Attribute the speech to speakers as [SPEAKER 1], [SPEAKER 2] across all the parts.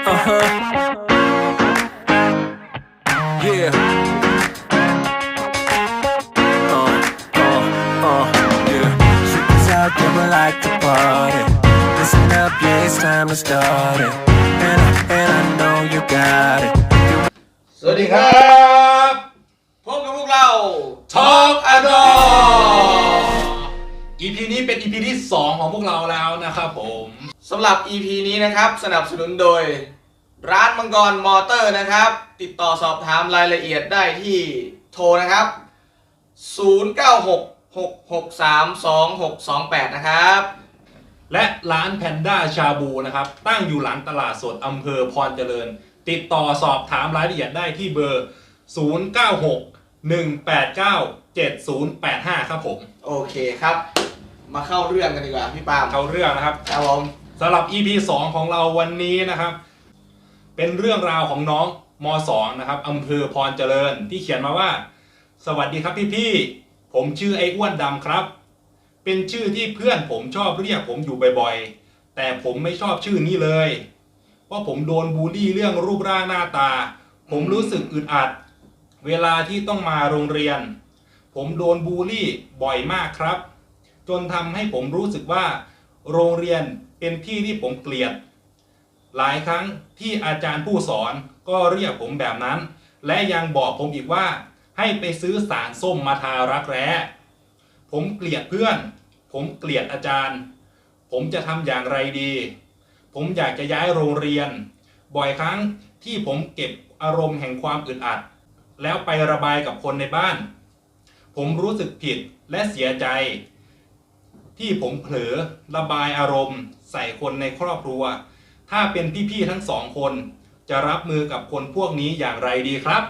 [SPEAKER 1] Uh huh. Yeah. Uh, uh, uh, yeah. Chicks out there would like to party. Listen up, yeah, it's time to start it. And, I- and I know you got it.
[SPEAKER 2] สวัสดีครับ
[SPEAKER 3] นี้เป็น EP ที่ 2 ของพวกเราแล้วนะครับผม
[SPEAKER 2] สำหรับ EP นี้นะครับสนับสนุนโดย ร้านมังกรมอเตอร์นะครับ ติดต่อสอบถามรายละเอียดได้ที่โทรนะครับ 0966632628 นะครับ
[SPEAKER 3] และร้านแพนด้าชาบูนะครับ ตั้งอยู่หลังตลาดสดอำเภอพรเจริญ ติดต่อสอบถามรายละเอียดได้ที่เบอร์ 0961897085 ครับผม
[SPEAKER 2] โอเคครับ มาเข้าเรื่องกันดีกว่าพี่ปาล์ม
[SPEAKER 3] เข้าเรื่องนะครับ
[SPEAKER 2] ครับผม
[SPEAKER 3] สำหรับ EP 2 ของเราวันนี้นะครับ เป็นเรื่องราวของน้องม .2 นะครับอำเภอพรเจริญที่เขียนมาว่า สวัสดีครับพี่ๆผมชื่อไอ้อ้วนดำครับ เป็นชื่อที่เพื่อนผมชอบเรียกผมอยู่บ่อยๆ แต่ผมไม่ชอบชื่อนี้เลยเพราะผมโดนบูลลี่เรื่องรูปร่างหน้าตา ผมรู้สึกอึดอัด เวลาที่ต้องมาโรงเรียน ผมโดนบูลลี่บ่อยมากครับ จนทำให้ผมรู้สึกว่า โรงเรียนเป็นที่ที่ผมเกลียด หลายครั้งที่อาจารย์ผู้สอนก็เรียกผมแบบนั้น และยังบอกผมอีกว่า ให้ไปซื้อสารส้มมาทารักแร้ ผมเกลียดเพื่อน ผมเกลียดอาจารย์ ผมจะทำอย่างไรดี ผมอยากจะย้ายโรงเรียน บ่อยครั้งที่ผมเก็บอารมณ์แห่งความอึดอัด แล้วไประบายกับคนในบ้าน ผมรู้สึกผิดและเสียใจ ที่ผมเผลอระบายอารมณ์ ใส่คนในครอบครัว ถ้าเป็นพี่ๆทั้งสองคน จะรับมือกับคนพวกนี้อย่างไรดีครับ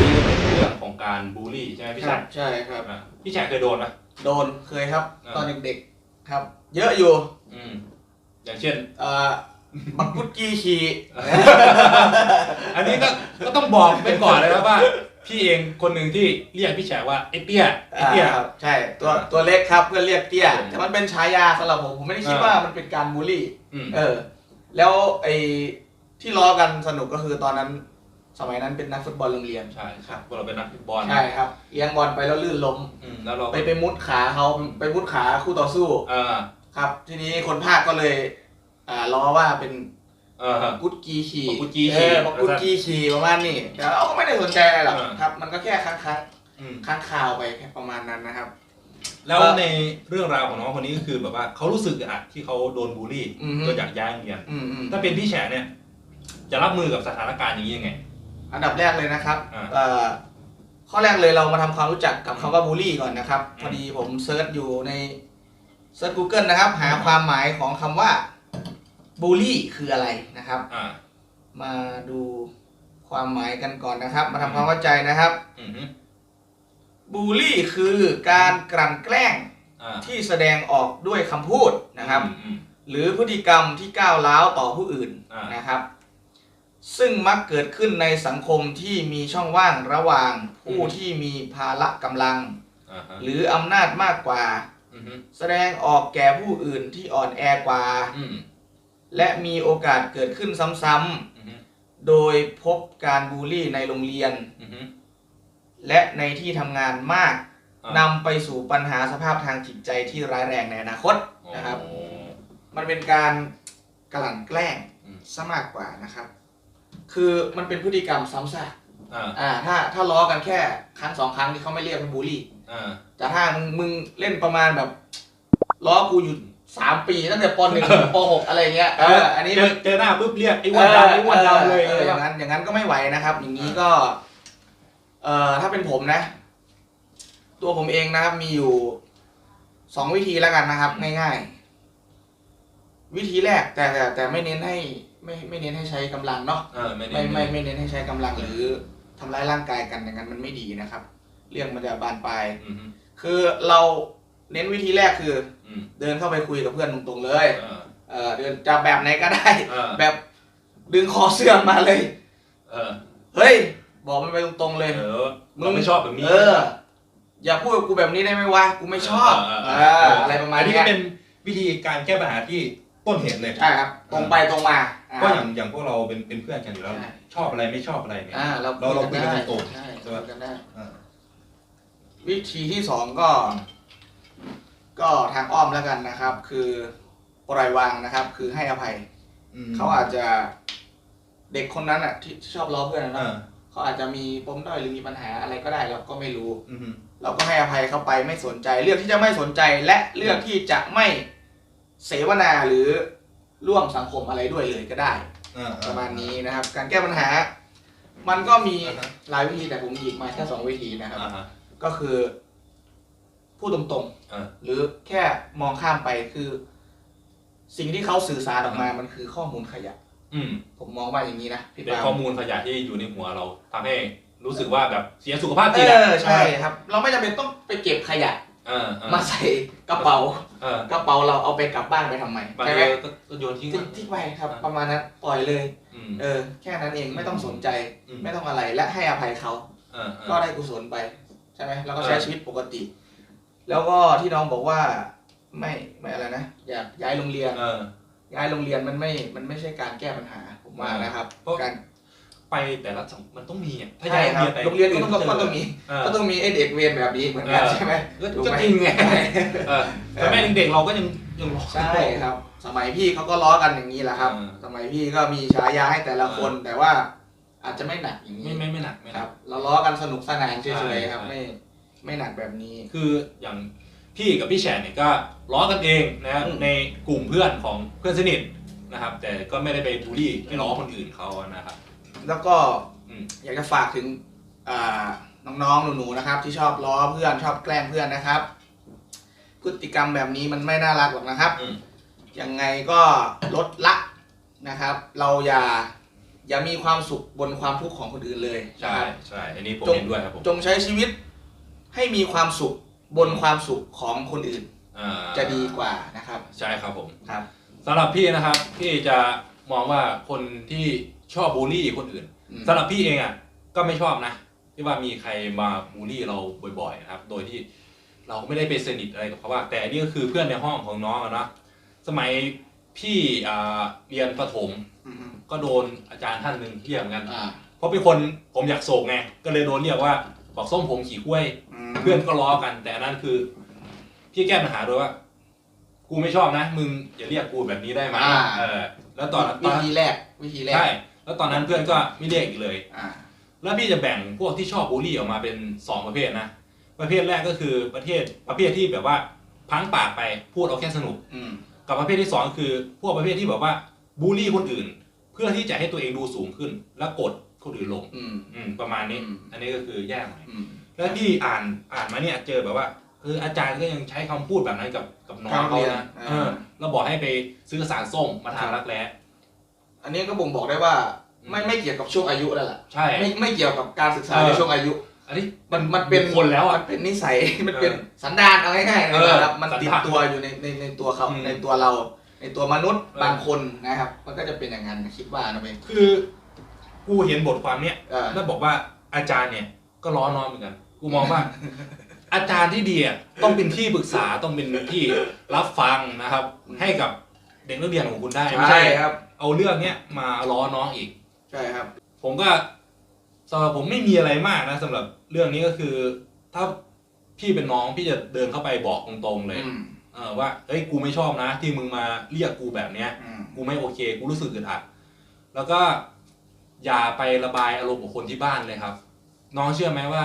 [SPEAKER 3] นี่เป็นเรื่องของการบูลลี่ใช่ไหมพี่
[SPEAKER 2] ครั
[SPEAKER 3] ชา
[SPEAKER 2] บ
[SPEAKER 3] ย
[SPEAKER 2] ใช่ครับ
[SPEAKER 3] อะพี่ชายเคยโดนไหม
[SPEAKER 2] โดนเคยครับ
[SPEAKER 3] อ่า
[SPEAKER 2] ตอนเด็กๆครับ เยอะอยู่
[SPEAKER 3] อืมอย่างเช่น
[SPEAKER 2] เอ่อบักกุดกี้ขี่
[SPEAKER 3] อันนี้ก็ก็ต้องบอกไปก่อนเลยครับว่า พี่เองคนหนึ่งที่เรียกพี่แฉว่าไอ้เตี้ยไอ้เตี้ย
[SPEAKER 2] อ่าครับใช่ตัวตัวเล็กครับเพื่อนเรียกเตี้ย
[SPEAKER 3] อืม
[SPEAKER 2] แต่มันเป็นฉายาสำหรับผมผมไม่ได้คิด
[SPEAKER 3] อ่า
[SPEAKER 2] ว่ามันเป็นการบูลลี่
[SPEAKER 3] อืม
[SPEAKER 2] เออ แล้วไอ้ที่ล้อกันสนุกก็คือตอนนั้น สมัยนั้นเป็นนักฟุตบอลโรงเรียน
[SPEAKER 3] ใช่ครับพวกเราเป็นนักฟุตบอล
[SPEAKER 2] ใช่ครับเอียงบอลไปแล้วลื่นล้ม
[SPEAKER 3] อืมแล้วเรา
[SPEAKER 2] ไปไปมุดขาเขาไปมุดขาคู่ต่อสู้
[SPEAKER 3] เออ
[SPEAKER 2] ครับ ทีนี้คนภาคก็เลย อ่าล้อว่าเป็น
[SPEAKER 3] เออ
[SPEAKER 2] กุดกีขี่
[SPEAKER 3] บักกุดกี้ขี่
[SPEAKER 2] เออบักกุดกีขี่ประมาณนี้แต่เราก็ไม่ได้สนใจอะไรหรอก
[SPEAKER 3] อ่า
[SPEAKER 2] ครับ มันก็แค่ค้างค้าง
[SPEAKER 3] อืม
[SPEAKER 2] ค้างข่าวไปแค่ประมาณนั้นนะครับ
[SPEAKER 3] แล้ว
[SPEAKER 2] เอ่อ
[SPEAKER 3] ในเรื่องราวของน้องคนนี้ก็คือแบบว่าเขารู้สึกอึดอัดที่เขาโดนบูลลี่
[SPEAKER 2] อือฮึ
[SPEAKER 3] จนอยากย้ายโรงเรียน
[SPEAKER 2] อืมอืม
[SPEAKER 3] ถ้าเป็นพี่แฉเนี่ย จะรับมือกับสถานการณ์อย่างนี้ยังไง
[SPEAKER 2] อันดับแรกเลยนะครับ
[SPEAKER 3] อ่า
[SPEAKER 2] เอ่อข้อแรกเลยเรามาทำความรู้จักกับคำว่าบูลลี่ก่อนนะครับ
[SPEAKER 3] อืม
[SPEAKER 2] พอดีผมเซิร์ชอยู่ในเซิร์ช Google นะครับ หาความหมายของคำว่า บูลลี่คืออะไรนะครับ
[SPEAKER 3] อ่า
[SPEAKER 2] มาดูความหมายกันก่อนนะครับ มาทำความเข้าใจนะครับ
[SPEAKER 3] อืมฮึ
[SPEAKER 2] บูลลี่คือการกลั่นแกล้ง
[SPEAKER 3] อ่า
[SPEAKER 2] ที่แสดงออกด้วยคำพูดนะครับ
[SPEAKER 3] อืมอืม
[SPEAKER 2] หรือพฤติกรรมที่ก้าวร้าวต่อผู้อื่น
[SPEAKER 3] อ่าน
[SPEAKER 2] นะครับ ซึ่งมักเกิดขึ้นในสังคมที่มีช่องว่างระหว่างผู้ที่มีภาระกำลัง
[SPEAKER 3] อ่าฮะ
[SPEAKER 2] หรืออำนาจมากกว่า
[SPEAKER 3] อืมฮึ
[SPEAKER 2] แสดงออกแก่ผู้อื่นที่อ่อนแอกว่า
[SPEAKER 3] อืม
[SPEAKER 2] และมีโอกาสเกิดขึ้นซ้ำ
[SPEAKER 3] อืมฮึ
[SPEAKER 2] ๆโดยพบการบูลลี่ในโรงเรียน
[SPEAKER 3] อืมฮึ
[SPEAKER 2] และในที่ทำงานมาก
[SPEAKER 3] อ่านำ
[SPEAKER 2] ไปสู่ปัญหาสภาพทางจิตใจที่ร้ายแรงในอนาคตนะครับ
[SPEAKER 3] โอ้
[SPEAKER 2] มันเป็นการกลั่นแกล้ง
[SPEAKER 3] อืม
[SPEAKER 2] ซะมากกว่านะครับ คือมันเป็นพฤติกรรมซ้ำซาก
[SPEAKER 3] อ่า
[SPEAKER 2] อ่าถ้าถ้าล้อกันแค่ครั้งสองครั้งที่เขาไม่เรียกเป็นบูลลี่
[SPEAKER 3] อ่า
[SPEAKER 2] แต่ถ้ามึงมึงเล่นประมาณแบบล้อกูอยู่ สามปีตั้งแต่ปหนึ่งถึงปหกอะไรเงี้ยเอออันนี้
[SPEAKER 3] เจอเจอหน้าปุ๊บเรียกไอ้อ้วันดำไอ้อ้วันดำเลย
[SPEAKER 2] เอออย่างนั้น อย่างนั้นก็ไม่ไหวนะครับ อย่างนี้ก็ เอ่อถ้าเป็นผมนะ ตัวผมเองนะครับ มีอยู่สองวิธีแล้วกันนะครับ ง่ายๆ วิธีแรกแต่แต่ แต่ไม่เน้นให้ ไม่ไม่เน้นให้ใช้กำลังเนาะ
[SPEAKER 3] เออไม่
[SPEAKER 2] ไม่
[SPEAKER 3] ได้
[SPEAKER 2] ไม่ไม่เน้นให้ใช้กำลังหรือทำร้ายร่างกายกันอย่างนั้นมันไม่ดีนะครับ เรื่องมันจะบานปลาย
[SPEAKER 3] อืมฮึ
[SPEAKER 2] คือเรา เน้นวิธีแรกคือ
[SPEAKER 3] อืม
[SPEAKER 2] เดินเข้าไปคุยกับเพื่อนตรงๆเลย
[SPEAKER 3] เออ
[SPEAKER 2] เออเดินจะแบบไหนก็ได้
[SPEAKER 3] เออ
[SPEAKER 2] แบบดึงคอเสื้อมาเลย
[SPEAKER 3] เออ
[SPEAKER 2] เฮ้ย บอกมันไปตรงๆเลย
[SPEAKER 3] เออเราไม่ชอบแบบนี้
[SPEAKER 2] เออ อย่าพูดกับกูแบบนี้ได้ไหมวะ กูไม่ชอบ
[SPEAKER 3] เออ
[SPEAKER 2] เอ
[SPEAKER 3] เออ
[SPEAKER 2] ออะไรประมาณ
[SPEAKER 3] อันนี้
[SPEAKER 2] เนี้
[SPEAKER 3] ก็
[SPEAKER 2] ย
[SPEAKER 3] เป็นวิธีการแก้ปัญหาที่ต้นเหตุเลย
[SPEAKER 2] ใช่ครับ ตรงไปตรงมาอ่า
[SPEAKER 3] ก็อย่างอย่างพวกเราเป็นเป็นเพื่อนกันอยู่แล้ว
[SPEAKER 2] ใช่
[SPEAKER 3] ชอบอะไรไม่ชอบอะไรเนี่ย
[SPEAKER 2] อ่าเรา
[SPEAKER 3] เราเราคุยกัน
[SPEAKER 2] ได้
[SPEAKER 3] ตรง
[SPEAKER 2] ใช่
[SPEAKER 3] ๆใช่
[SPEAKER 2] คุ
[SPEAKER 3] ไหม
[SPEAKER 2] ยกันได้
[SPEAKER 3] อ่า
[SPEAKER 2] วิธีที่สองก็ ก็ทางอ้อมแล้วกันนะครับ คือปล่อยวางนะครับ คือให้อภัย
[SPEAKER 3] อืม
[SPEAKER 2] เขาอาจจะเด็กคนนั้นอะที่ชอบล้อเพื่อนนะ
[SPEAKER 3] อ่า
[SPEAKER 2] เนาะเขาอาจจะมีปมด้อยหรือมีปัญหาอะไรก็ได้เราก็ไม่รู้
[SPEAKER 3] อืม
[SPEAKER 2] เราก็ให้อภัยเขาไปไม่สนใจ เลือกที่จะไม่สนใจและเลือกที่จะไม่เสวนาหรือร่วมสังคมอะไรด้วยเลยก็ได้
[SPEAKER 3] อ่า
[SPEAKER 2] ประมาณนี้นะครับ การแก้ปัญหา มันก็มี
[SPEAKER 3] อ่าฮะ
[SPEAKER 2] หลายวิธีแต่ผมหยิบมาแค่สองวิธีนะครับ
[SPEAKER 3] อ่าฮะ
[SPEAKER 2] ก็คือ พูดตรง
[SPEAKER 3] อ่า
[SPEAKER 2] ๆ หรือแค่มองข้ามไปคือ สิ่งที่เขาสื่อสารออกมามันคือข้อมูลขยะ
[SPEAKER 3] อืม
[SPEAKER 2] ผมมองว่าอย่างนี้นะพี่
[SPEAKER 3] เป็น
[SPEAKER 2] ปาล์ม
[SPEAKER 3] ข้อมูลขยะที่อยู่ในหัวเราทำให้รู้สึกว่าแบบเสียสุขภาพ
[SPEAKER 2] เอ
[SPEAKER 3] จิตอะ
[SPEAKER 2] อใช่ครับ เราไม่จำเป็นต้องไปเก็บขยะ
[SPEAKER 3] เออเออ
[SPEAKER 2] มาใส่กระเป๋า
[SPEAKER 3] เออก
[SPEAKER 2] ระเป๋าเราเอาไปกลับบ้านไปทำไม
[SPEAKER 3] บาง
[SPEAKER 2] ใช่
[SPEAKER 3] ที
[SPEAKER 2] ไหม
[SPEAKER 3] ก็ก็โยนทิ้ง
[SPEAKER 2] ทิ้งทิ้งไปครับ ประมาณนั้นปล่อยเลย
[SPEAKER 3] อืม
[SPEAKER 2] เออ แค่นั้นเองไม่ต้องสนใจ
[SPEAKER 3] อืม
[SPEAKER 2] ไม่ต้องอะไรและให้อภัยเขา
[SPEAKER 3] เออเออ
[SPEAKER 2] ก็ได้กุศลไป ใช่ไหมแล้วก็ใช้
[SPEAKER 3] เออ
[SPEAKER 2] ชีวิตปกติ แล้วก็ที่น้องบอกว่าไม่ไม่อะไรนะอยากย้ายโรงเรียน
[SPEAKER 3] เออ
[SPEAKER 2] ย้ายโรงเรียนมันไม่ มันไม่ใช่การแก้ปัญหาผมว่านะครับ
[SPEAKER 3] เพราะ
[SPEAKER 2] การ
[SPEAKER 3] ไปแต่ละสังมันต้องมีอะถ้า
[SPEAKER 2] ใช่
[SPEAKER 3] ย้าย
[SPEAKER 2] ครับ
[SPEAKER 3] ไป
[SPEAKER 2] โรงเรียนอื่นก็
[SPEAKER 3] เจ
[SPEAKER 2] ก็ต้องมี
[SPEAKER 3] เออ
[SPEAKER 2] ก็ต้องมีไอ้เด็กเวรแบบนี้เหมือนกัน
[SPEAKER 3] เออ
[SPEAKER 2] ใช่ไหม
[SPEAKER 3] ก็
[SPEAKER 2] ถูก
[SPEAKER 3] ก็
[SPEAKER 2] ไหม
[SPEAKER 3] จริงไงเออแต่แม่เด็กๆเราก็ยังยังรอ
[SPEAKER 2] ใช่ครับ สมัยพี่เขาก็ล้อกันอย่างนี้แหละครับ
[SPEAKER 3] เออ
[SPEAKER 2] สมัยพี่ก็มีฉายาให้แต่ละคนแต่ว่าอาจจะไม่หนักอย่างนี้
[SPEAKER 3] ไม่ไม่ไม่หนักไม่ห
[SPEAKER 2] ค
[SPEAKER 3] นั
[SPEAKER 2] รั
[SPEAKER 3] ก
[SPEAKER 2] บเราล้อกันสนุกสนานเฉ
[SPEAKER 3] ใช่
[SPEAKER 2] ยๆครับ
[SPEAKER 3] ใช่
[SPEAKER 2] ไม่ ไม่หนักแบบนี้
[SPEAKER 3] คืออย่างพี่กับพี่แฉนเนี่ยก็ล้อกันเองนะครับ
[SPEAKER 2] อืม
[SPEAKER 3] ในกลุ่มเพื่อนของเพื่อนสนิทนะครับ แต่ก็ไม่ได้ไปบูลลี่ไม่ล้อคนอื่นเขานะครับ
[SPEAKER 2] แล้วก็
[SPEAKER 3] อืม
[SPEAKER 2] อยากจะฝากถึงอ่าน้องๆหนูๆนะครับ ที่ชอบล้อเพื่อนชอบแกล้งเพื่อนนะครับ พฤติกรรมแบบนี้มันไม่น่ารักหรอกนะครับ
[SPEAKER 3] อืม
[SPEAKER 2] ยังไงก็ลดละนะครับ เราอย่าอย่ามีความสุขบนความทุกข์ของคนอื่นเลย
[SPEAKER 3] ใช่
[SPEAKER 2] นะครับ
[SPEAKER 3] ใช่อันนี้ผม
[SPEAKER 2] จง
[SPEAKER 3] เห็นด้วยครับผม
[SPEAKER 2] จงใช้ชีวิต ให้มีความสุขบนความสุขของคนอื่น
[SPEAKER 3] อ่า
[SPEAKER 2] จะดีกว่านะครับ
[SPEAKER 3] ใช่ครับผม
[SPEAKER 2] ครับ
[SPEAKER 3] สำหรับพี่นะครับพี่จะมองว่าคนที่ชอบบูลลี่คนอื่น
[SPEAKER 2] อืม
[SPEAKER 3] สำหรับพี่เองอะก็ไม่ชอบนะ ที่ว่ามีใครมาบูลลี่เราบ่อยๆนะครับ โดยที่เราไม่ได้ไปสนิทอะไรกับเขาว่าแต่นี่ก็คือเพื่อนในห้องของน้องอะเนาะสมัยพี่อ่าเรียนประถม
[SPEAKER 2] อืม
[SPEAKER 3] ก็โดนอาจารย์ท่านหนึ่งเรียกเหมือนกัน
[SPEAKER 2] อ่า
[SPEAKER 3] เพราะเป็นคนผมอยากโศกไง ก็เลยโดนเรียกว่าบอกส้มผมขี่กล้วย
[SPEAKER 2] ม
[SPEAKER 3] เพื่อนก็ล้อกัน แต่อันนั้นคือ พี่แก้ปัญหาโดยว่า กูไม่ชอบนะ มึงอย่าเรียกกูแบบนี้ได้ไหม
[SPEAKER 2] อ่า
[SPEAKER 3] เออ แล้วตอนต
[SPEAKER 2] วิ
[SPEAKER 3] อน
[SPEAKER 2] ธีแรกวิธีแรก
[SPEAKER 3] ใช่แล้วตอนนั้นเพื่อนก็ไม่เรียกอีกเลย
[SPEAKER 2] อ่า
[SPEAKER 3] แล้วพี่จะแบ่งพวกที่ชอบบูลลี่ออกมาเป็นสองประเภทนะ ประเภทแรกก็คือประเภทประเภทที่แบบว่าพังปากไปพูดเอาแค่สนุก
[SPEAKER 2] อืม
[SPEAKER 3] กับประเภทที่สองคือ พวกประเภทที่แบบว่าบูลลี่คนอื่น เพื่อที่จะให้ตัวเองดูสูงขึ้น แล้วกดคนอื่นลง
[SPEAKER 2] อืม
[SPEAKER 3] อืมประมาณนี้
[SPEAKER 2] อืม
[SPEAKER 3] อันนี้ก็คือแย่หน่อย
[SPEAKER 2] อืม
[SPEAKER 3] แล้วพี่อ่านอ่านมาเนี่ยเจอแบบว่าเอออาจารย์ก็ยังใช้คำพูดแบบนั้นกับกับน้อง
[SPEAKER 2] ครับ
[SPEAKER 3] เขานะ
[SPEAKER 2] อ่า
[SPEAKER 3] เออแล้วบอกให้ไปซื้อสารส้มมาทานรักแร้
[SPEAKER 2] อันนี้ก็บ่งบอกได้ว่า
[SPEAKER 3] อืม
[SPEAKER 2] ไม่ไม่เกี่ยวกับช่วงอายุแล้วล่ะ
[SPEAKER 3] ใช่
[SPEAKER 2] ไม่ไม่เกี่ยวกับการศึกษา
[SPEAKER 3] เออ
[SPEAKER 2] ในช่วงอายุ
[SPEAKER 3] อันนี้
[SPEAKER 2] มันมันเป็น
[SPEAKER 3] คนแล้ว
[SPEAKER 2] มั
[SPEAKER 3] อะ
[SPEAKER 2] นเป็นนิสัย มันเป็น
[SPEAKER 3] เออ
[SPEAKER 2] สันดานเอาง่ายๆ
[SPEAKER 3] เออ
[SPEAKER 2] นะครับมัน
[SPEAKER 3] สัน
[SPEAKER 2] ติด
[SPEAKER 3] ดาน
[SPEAKER 2] ตัวอยู่ในในในตัวเขา
[SPEAKER 3] อืม
[SPEAKER 2] ในตัวเรา ในตัวมนุษย์
[SPEAKER 3] เออ บา
[SPEAKER 2] งคนนะครับ มันก็จะเป็นอย่างนั้นคิดว่านะเอง
[SPEAKER 3] คือกูเห็นบทความเนี้ย
[SPEAKER 2] เออ
[SPEAKER 3] แล้วบอกว่าอาจารย์เนี่ยก็ล้อน้องเหมือนกัน กูมองว่า อาจารย์ที่ดีอะต้องเป็นที่ปรึกษาต้องเป็นที่รับฟังนะครับ ให้กับเด็กนักเรียนของคุณได้ไม่
[SPEAKER 2] ใช่
[SPEAKER 3] ใช่
[SPEAKER 2] ครับ
[SPEAKER 3] เอาเรื่องเนี้ยมาล้อน้องอีก
[SPEAKER 2] ใช่ครับ
[SPEAKER 3] ผมก็สำหรับผมไม่มีอะไรมากนะสำหรับเรื่องนี้ก็คือ ถ้าพี่เป็นน้องพี่จะเดินเข้าไปบอกตรงๆเลย
[SPEAKER 2] อืม
[SPEAKER 3] เออว่าเอ้ยกูไม่ชอบนะ ที่มึงมาเรียกกูแบบเนี้ย
[SPEAKER 2] อืม
[SPEAKER 3] กูไม่โอเค กูรู้สึกอึดอัด แล้วก็อย่าไประบายอารมณ์กับคนที่บ้านเลยครับ น้องเชื่อไหมว่า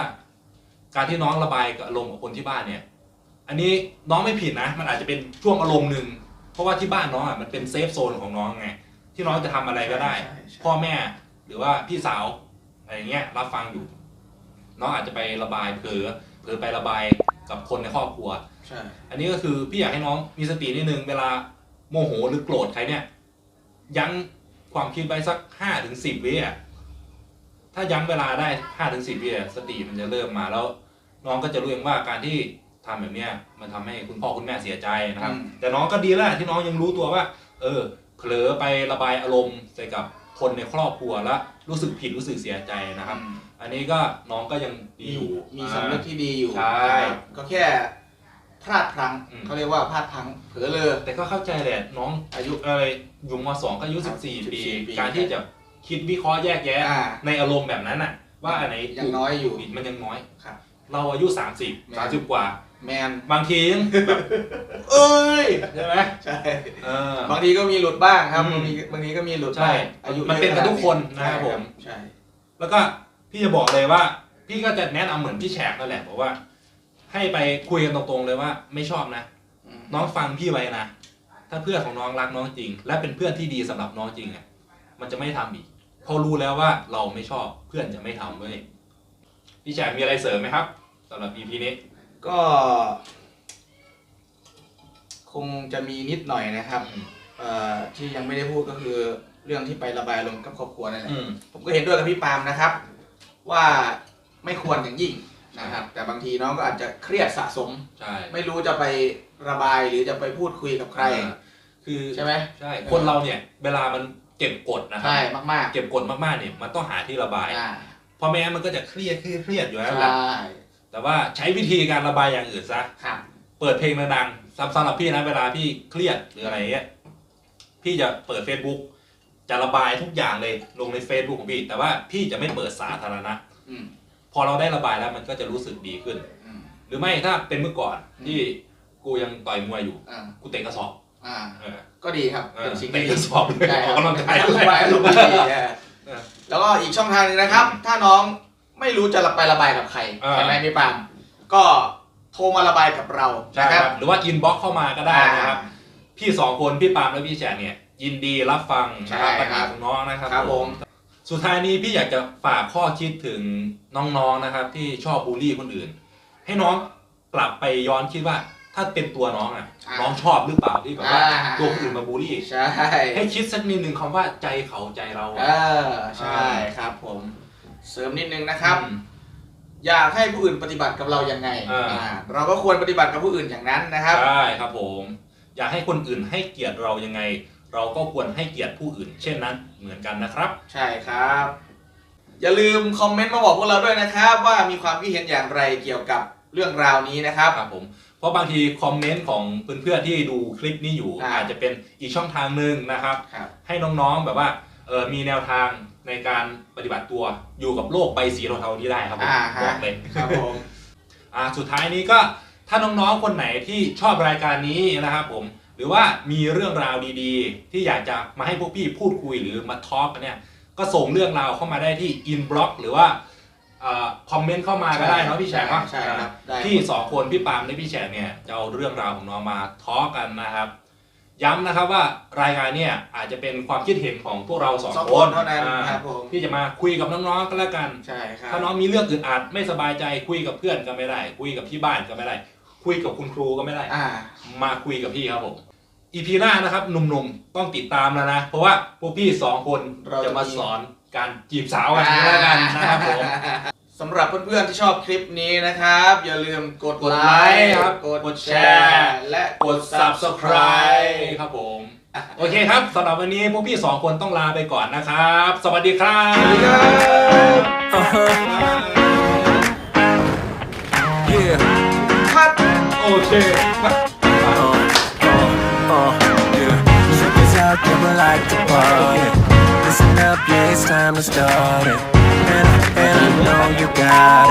[SPEAKER 3] การที่น้องระบายกับอารมณ์กับคนที่บ้านเนี่ย อันนี้น้องไม่ผิดนะ มันอาจจะเป็นช่วงอารมณ์หนึ่งเพราะว่าที่บ้านน้องอะมันเป็นเซฟโซนของน้องไงที่น้องจะทำอะไรก็ได้
[SPEAKER 2] ใช่ใช่
[SPEAKER 3] พ่อแม่หรือว่าพี่สาวอะไรเงี้ยรับฟังอยู่ น้องอาจจะไประบายเผลอเผลอไประบายกับคนในครอบครัว
[SPEAKER 2] ใช่
[SPEAKER 3] อันนี้ก็คือพี่อยากให้น้องมีสตินิดนึงเวลาโมโหหรือโกรธใครเนี่ย ยั้งความคิดไว้สักห้าถึงสิบวิอะ ถ้ายั้งเวลาได้ห้าถึงสิบวิอะสติมันจะเริ่มมาแล้ว น้องก็จะรู้เองว่าการที่ทำแบบเนี้ยมันทำให้คุณพ่อคุณแม่เสียใจนะครับ แต่น้องก็ดีแล้วที่น้องยังรู้ตัวว่า เออเผลอไประบายอารมณ์ใส่กับคนในครอบครัวแล้วรู้สึกผิดรู้สึกเสียใจนะครับ
[SPEAKER 2] อืม
[SPEAKER 3] อันนี้ก็น้องก็ยังดี
[SPEAKER 2] มี
[SPEAKER 3] อยู่
[SPEAKER 2] มีสำนึกที่ดีอยู่
[SPEAKER 3] ใช่
[SPEAKER 2] นะครับก็แค่พลาดพลั้ง
[SPEAKER 3] อืม
[SPEAKER 2] เขาเรียกว่าพลาดพลั้งเผลอเลอ
[SPEAKER 3] แต่ก็เข้าใจแหละน้อง
[SPEAKER 2] อายุ
[SPEAKER 3] อะไรอยู่มสองก็อายุ
[SPEAKER 2] ครับ
[SPEAKER 3] 14ปี
[SPEAKER 2] 14ปี
[SPEAKER 3] การที่จะ คิดวิเคราะห์แยกแยะ
[SPEAKER 2] อ่า
[SPEAKER 3] ในอารมณ์แบบนั้นน่ะ ว่าอันไหน
[SPEAKER 2] ยังน้อยอยู่
[SPEAKER 3] ผิดมันยังน้อย
[SPEAKER 2] ครับ
[SPEAKER 3] เราอายุ
[SPEAKER 2] แม่
[SPEAKER 3] 30 30 กว่า
[SPEAKER 2] แมน
[SPEAKER 3] บางทียังแบบ
[SPEAKER 2] เอ้ย
[SPEAKER 3] ใช่ไหม
[SPEAKER 2] ใช่
[SPEAKER 3] เออ บา
[SPEAKER 2] งทีก็มีหลุดบ้างครับ
[SPEAKER 3] อืม
[SPEAKER 2] บางทีบางทีก็มีหลุด
[SPEAKER 3] ใช่
[SPEAKER 2] บ้างอายุ
[SPEAKER 3] มันเป็นกับทุกคนนะครับ
[SPEAKER 2] ใช่
[SPEAKER 3] ผม
[SPEAKER 2] ใช่
[SPEAKER 3] แล้วก็พี่จะบอกเลยว่า พี่ก็จะแนะนำเหมือนพี่แฉกนั่นแหละบอกว่า ให้ไปคุยกันตรงๆเลยว่า ไม่ชอบนะ
[SPEAKER 2] อืม
[SPEAKER 3] น้องฟังพี่ไว้นะ ถ้าเพื่อนของน้องรักน้องจริง และเป็นเพื่อนที่ดีสำหรับน้องจริงอะ มันจะไม่ทำอีกเขารู้แล้วว่าเราไม่ชอบเพื่อนจะไม่ทำเว้ยพี่แฉกมีอะไรเสริมไหมครับสำหรับ EP นี้
[SPEAKER 2] ก็ คงจะมีนิดหน่อยนะครับ
[SPEAKER 3] อืม
[SPEAKER 2] เอ่อที่ยังไม่ได้พูดก็คือเรื่องที่ไประบายลงกับครอบครัวนั่นแหละ
[SPEAKER 3] อืม
[SPEAKER 2] ผมก็เห็นด้วยกับพี่ปาล์มนะครับ ว่าไม่ควรอย่างยิ่งนะครับ แต่บางทีน้องก็อาจจะเครียดสะสม
[SPEAKER 3] ใช่
[SPEAKER 2] ไม่รู้จะไประบายหรือจะไปพูดคุยกับใคร
[SPEAKER 3] อ่าคือ
[SPEAKER 2] ใช่ไหม
[SPEAKER 3] ใช่ คนเราเนี่ย เวลามัน เก็บกดนะครั
[SPEAKER 2] ใช่มาก
[SPEAKER 3] เก็บกดมากๆเนี่ยมันต้องหาที่ระบาย
[SPEAKER 2] ๆอ่า
[SPEAKER 3] เพราะแม้นมันก็จะเครียดเครียดเครียดอยู่แล้วแหละ
[SPEAKER 2] ใช่
[SPEAKER 3] แต่ว่าใช้วิธีการระบายอย่างอื่นซะ
[SPEAKER 2] ครับ
[SPEAKER 3] เปิดเพลงดังๆสำสำหรับพี่นะเวลาพี่เครียดหรืออะไรเงี้ย พี่จะเปิด Facebook จะระบายทุกอย่างเลยลงใน Facebook ของพี่ แต่ว่าพี่จะไม่เปิดสาธารณะ
[SPEAKER 2] อืม
[SPEAKER 3] พอเราได้ระบายแล้วมันก็จะรู้สึกดีขึ้น
[SPEAKER 2] อืม
[SPEAKER 3] หรือไม่ถ้าเป็นเมื่อก่อน
[SPEAKER 2] อืม
[SPEAKER 3] ที่กูยังต่อยมวยอยู่
[SPEAKER 2] อ่า
[SPEAKER 3] กูเตะกระสอบ
[SPEAKER 2] อ่า
[SPEAKER 3] เออ
[SPEAKER 2] ก็ดีครับ
[SPEAKER 3] เออ
[SPEAKER 2] เป็นสิ่ง
[SPEAKER 3] เตะ
[SPEAKER 2] ที่
[SPEAKER 3] กระสอบเลย
[SPEAKER 2] ใช่
[SPEAKER 3] อ
[SPEAKER 2] ค
[SPEAKER 3] อ
[SPEAKER 2] รั
[SPEAKER 3] ก
[SPEAKER 2] บ
[SPEAKER 3] กำลังกาย
[SPEAKER 2] อารมณ์อารมณ์ดีอะ
[SPEAKER 3] เออ
[SPEAKER 2] แล้วก็อีกช่องทางหนึงนะครับ ถ้าน้องไม่รู้จะไประบายกับใคร
[SPEAKER 3] อ่า
[SPEAKER 2] ใช่ไหมพี่ปาล์มก็โทรมาระบายกับเรา
[SPEAKER 3] ใช่
[SPEAKER 2] นะค
[SPEAKER 3] ค
[SPEAKER 2] รั
[SPEAKER 3] รับบ หรือว่าอินบ็อกเข้ามาก็ได้นะครับ
[SPEAKER 2] อ่า
[SPEAKER 3] พี่สองคนพี่ปาล์มและพี่แฉเนี่ย ยินดีรับฟังนะครับ
[SPEAKER 2] ใช่
[SPEAKER 3] ปัญหา
[SPEAKER 2] ครับ
[SPEAKER 3] ของน้องนะครับ
[SPEAKER 2] ครับผม
[SPEAKER 3] สุดท้ายนี้พี่อยากจะฝากข้อคิดถึงน้องๆนะครับ ที่ชอบบูลลี่คนอื่น ให้น้องกลับไปย้อนคิดว่า ถ้าเป็นตัวน้องอะ
[SPEAKER 2] อ่า
[SPEAKER 3] น้องชอบหรือเปล่าที่แบบว่า
[SPEAKER 2] อ่า
[SPEAKER 3] ตัวคนอื่นมาบูลลี่
[SPEAKER 2] ใช่
[SPEAKER 3] ให้คิดสักนิดหนึ่งคำว่าใจเขาใจเรา
[SPEAKER 2] เออใช่ครับผมเสริมนิดนึงนะครับ
[SPEAKER 3] อืม
[SPEAKER 2] อยากให้ผู้อื่นปฏิบัติกับเรายังไง
[SPEAKER 3] อ่า
[SPEAKER 2] อ่าเราก็ควรปฏิบัติกับผู้อื่นอย่างนั้นนะครับ
[SPEAKER 3] ใช่ครับผม อยากให้คนอื่นให้เกียรติเรายังไง เราก็ควรให้เกียรติผู้อื่น เช่นนั้นเหมือนกันนะครับ
[SPEAKER 2] ใช่ครับ อย่าลืมคอมเมนต์มาบอกพวกเราด้วยนะครับ ว่ามีความคิดเห็นอย่างไรเกี่ยวกับเรื่องราวนี้นะครับ
[SPEAKER 3] ครับผม เพราะบางทีคอมเมนต์ของเพื่อนๆที่ดูคลิปนี้อยู่
[SPEAKER 2] อ่า
[SPEAKER 3] อาจจะเป็นอีกช่องทางหนึ่งนะครับ
[SPEAKER 2] ครับ
[SPEAKER 3] ให้น้องๆแบบว่าเออมีแนวทางในการปฏิบัติตัวอยู่กับโลกใบสีเทาๆนี้ได้ครับผม
[SPEAKER 2] อ่าฮะ
[SPEAKER 3] บอกเลย
[SPEAKER 2] ครับผม
[SPEAKER 3] อ่าสุดท้ายนี้ก็ถ้าน้องๆ คนไหนที่ชอบรายการนี้นะครับผม หรือว่ามีเรื่องราวดีๆ ที่อยากจะมาให้พวกพี่พูดคุยหรือมาทอล์กกันเนี่ย ก็ส่งเรื่องราวเข้ามาได้ที่อินบล็อกหรือว่า คอมเมนต์เข้ามาก็ได้เนาะพี่แฉกเนาะ
[SPEAKER 2] ใช่ครับได้
[SPEAKER 3] พี่สองคนพี่ปาล์มและพี่แฉกเนี่ยจะเอาเรื่องราวของน้องมาทอล์กกันนะครับ ย้ำนะครับว่ารายการเนี่ยอาจจะเป็นความคิดเห็นของพวกเราสอง
[SPEAKER 2] สอง
[SPEAKER 3] ค
[SPEAKER 2] คน
[SPEAKER 3] น
[SPEAKER 2] เท่านั้น
[SPEAKER 3] อ่า
[SPEAKER 2] ครับผม
[SPEAKER 3] ที่จะมาคุยกับน้องๆก็แล้วกัน
[SPEAKER 2] ใช่ครับ
[SPEAKER 3] ถ้าน้องมีเรื่องอึดอัดไม่สบายใจคุยกับเพื่อนก็ไม่ได้ คุยกับที่บ้านก็ไม่ได้ คุยกับคุณครูก็ไม่ได้
[SPEAKER 2] อ่า
[SPEAKER 3] มาคุยกับพี่ครับผมอีพีหน้านะครับหนุ่มๆต้องติดตามแล้วนะ เพราะว่าพวกพี่สองคน
[SPEAKER 2] เราจะ
[SPEAKER 3] จะมา
[SPEAKER 2] มี
[SPEAKER 3] สอน การจีบสาวกันก็แล้วกันนะครับผม
[SPEAKER 2] สำหรับเพื่อนๆที่ชอบคลิปนี้นะครับ อย่าลืมกด
[SPEAKER 3] กด
[SPEAKER 2] ไล
[SPEAKER 3] ไลค์
[SPEAKER 2] ค์
[SPEAKER 3] ครับ
[SPEAKER 2] กด
[SPEAKER 3] กด
[SPEAKER 2] แช
[SPEAKER 3] แชร์
[SPEAKER 2] ร์ และ
[SPEAKER 3] กด subscribe ครับผมโอเคครับสำหรับวันนี้พวกพี่สองคนต้องลาไปก่อนนะครับ สวัสดีครับ
[SPEAKER 2] สวัสดีครับ
[SPEAKER 1] Uh-huh. Yeah.
[SPEAKER 2] คัด
[SPEAKER 3] โอเค
[SPEAKER 1] Uh, uh, uh, yeah. Check us out, yeah, we like to party. Up, yeah, it's time to start it. And, and I know you got it.